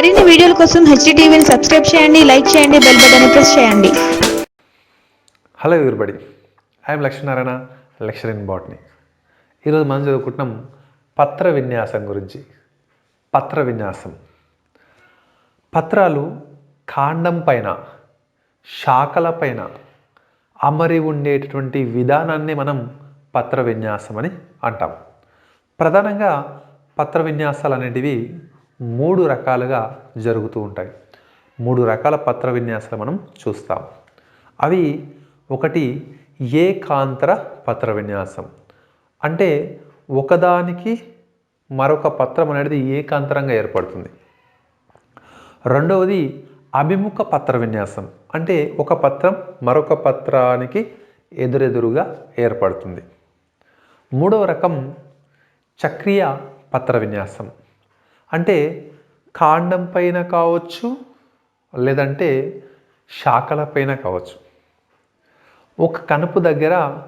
మరిన్ని వీడియోల కోసం హెచ్డిటీవీని సబ్స్క్రైబ్ చేయండి లైక్ చేయండి బెల్ బటన్ ప్రెస్ చేయండి. Hello everybody. I'm Lakshminarayana lecture in botany. ఈరోజు మనం చదువుకుంటున్నాం పత్ర విన్యాసం గురించి. పత్ర విన్యాసం. పత్రాలు కాండం పైన శాఖల పైన అమరి ఉండేటటువంటి విధానాన్ని మనం పత్ర విన్యాసం అని అంటాం. ప్రధానంగా పత్ర విన్యాసాలు అనేటివి మూడు రకాలుగా జరుగుతూ ఉంటాయి. మూడు రకాల పత్ర విన్యాసాలు మనం చూస్తాం. అవి ఒకటి ఏకాంతర పత్ర విన్యాసం. అంటే ఒకదానికి మరొక పత్రం అనేది ఏకాంతరంగా ఏర్పడుతుంది. రెండవది అభిముఖ పత్ర విన్యాసం. అంటే ఒక పత్రం మరొక పత్రానికి ఎదురెదురుగా ఏర్పడుతుంది. మూడవ రకం చక్రీయ పత్ర విన్యాసం. అంటే కాండం పైన కావచ్చు లేదంటే శాఖల పైన కావచ్చు. ఒక కనుపు దగ్గర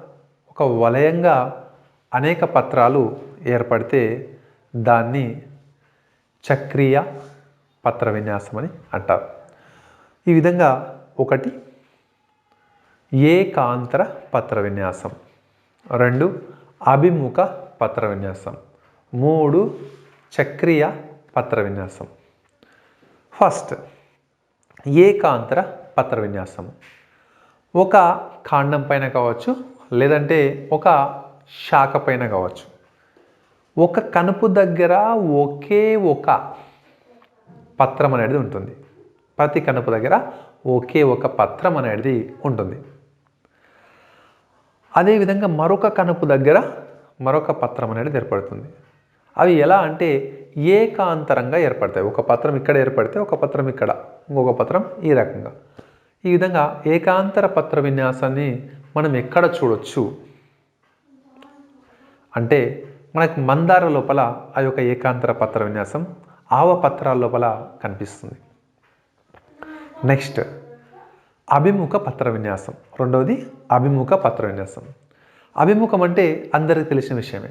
ఒక వలయంగా అనేక పత్రాలు ఏర్పడితే దాన్ని చక్రీయ పత్ర విన్యాసం అని అంటారు. ఈ విధంగా ఒకటి ఏకాంతర పత్ర విన్యాసం. రెండు అభిముఖ పత్ర విన్యాసం. మూడు చక్రీయ పత్ర విన్యాసం ఫస్ట్ ఏకాంతర పత్ర విన్యాసం ఒక కాండం పైన కావచ్చు లేదంటే ఒక శాఖ పైన కావచ్చు. ఒక కనుపు దగ్గర ఒకే ఒక పత్రం అనేది ఉంటుంది. ప్రతి కనుపు దగ్గర ఒకే ఒక పత్రం అనేది ఉంటుంది. అదేవిధంగా మరొక కనుపు దగ్గర మరొక పత్రం అనేది ఏర్పడుతుంది. అవి ఎలా అంటే ఏకాంతరంగా ఏర్పడతాయి. ఒక పత్రం ఇక్కడ ఏర్పడితే ఒక పత్రం ఇక్కడ ఇంకొక పత్రం ఈ రకంగా. ఈ విధంగా ఏకాంతర పత్ర విన్యాసాన్ని మనం ఎక్కడ చూడొచ్చు? అంటే మనకు మందార లోపల ఆ యొక్క ఏకాంతర పత్ర విన్యాసం ఆవ పత్రాల లోపల కనిపిస్తుంది. నెక్స్ట్ అభిముఖ పత్ర విన్యాసం. రెండవది అభిముఖ పత్ర విన్యాసం. అభిముఖం అంటే అందరికీ తెలిసిన విషయమే.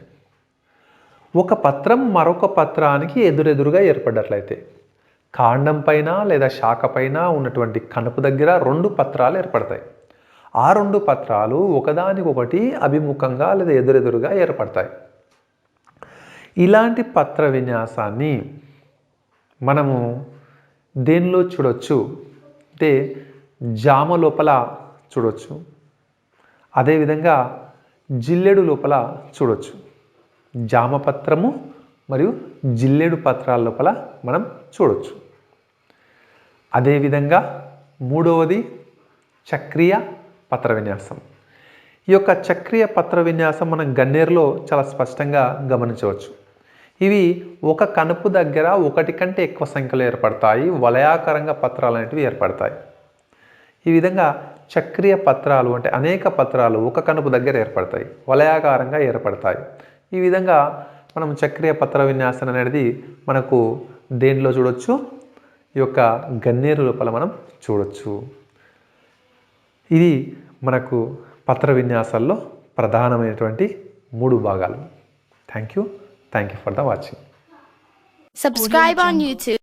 ఒక పత్రం మరొక పత్రానికి ఎదురెదురుగా ఏర్పడ్డట్లయితే కాండం పైన లేదా శాఖ పైన ఉన్నటువంటి కనుపు దగ్గర రెండు పత్రాలు ఏర్పడతాయి. ఆ రెండు పత్రాలు ఒకదానికొకటి అభిముఖంగా లేదా ఎదురెదురుగా ఏర్పడతాయి. ఇలాంటి పత్ర విన్యాసాన్ని మనము దేనిలో చూడొచ్చు? అంటే జామ లోపల చూడొచ్చు. అదేవిధంగా జిల్లెడు లోపల చూడొచ్చు. జామ పత్రము మరియు జిల్లెడు పత్రాల లోపల మనం చూడవచ్చు అదేవిధంగా మూడవది చక్రీయ పత్ర విన్యాసం. ఈ యొక్క చక్రీయ పత్ర విన్యాసం మనం గన్నేరులో చాలా స్పష్టంగా గమనించవచ్చు. ఇవి ఒక కనుపు దగ్గర ఒకటి కంటే ఎక్కువ సంఖ్యలో ఏర్పడతాయి. వలయాకారంగా పత్రాలు అనేటివి ఏర్పడతాయి. ఈ విధంగా చక్రీయ పత్రాలు అంటే అనేక పత్రాలు ఒక కనుపు దగ్గర ఏర్పడతాయి. వలయాకారంగా ఏర్పడతాయి. ఈ విధంగా మనం చక్రీయ పత్ర విన్యాసం అనేది మనకు దేనిలో చూడొచ్చు? ఈ యొక్క గన్నేరు లోపల మనం చూడొచ్చు. ఇది మనకు పత్ర విన్యాసాల్లో ప్రధానమైనటువంటి మూడు భాగాలు. Thank you thank you for the watching subscribe on YouTube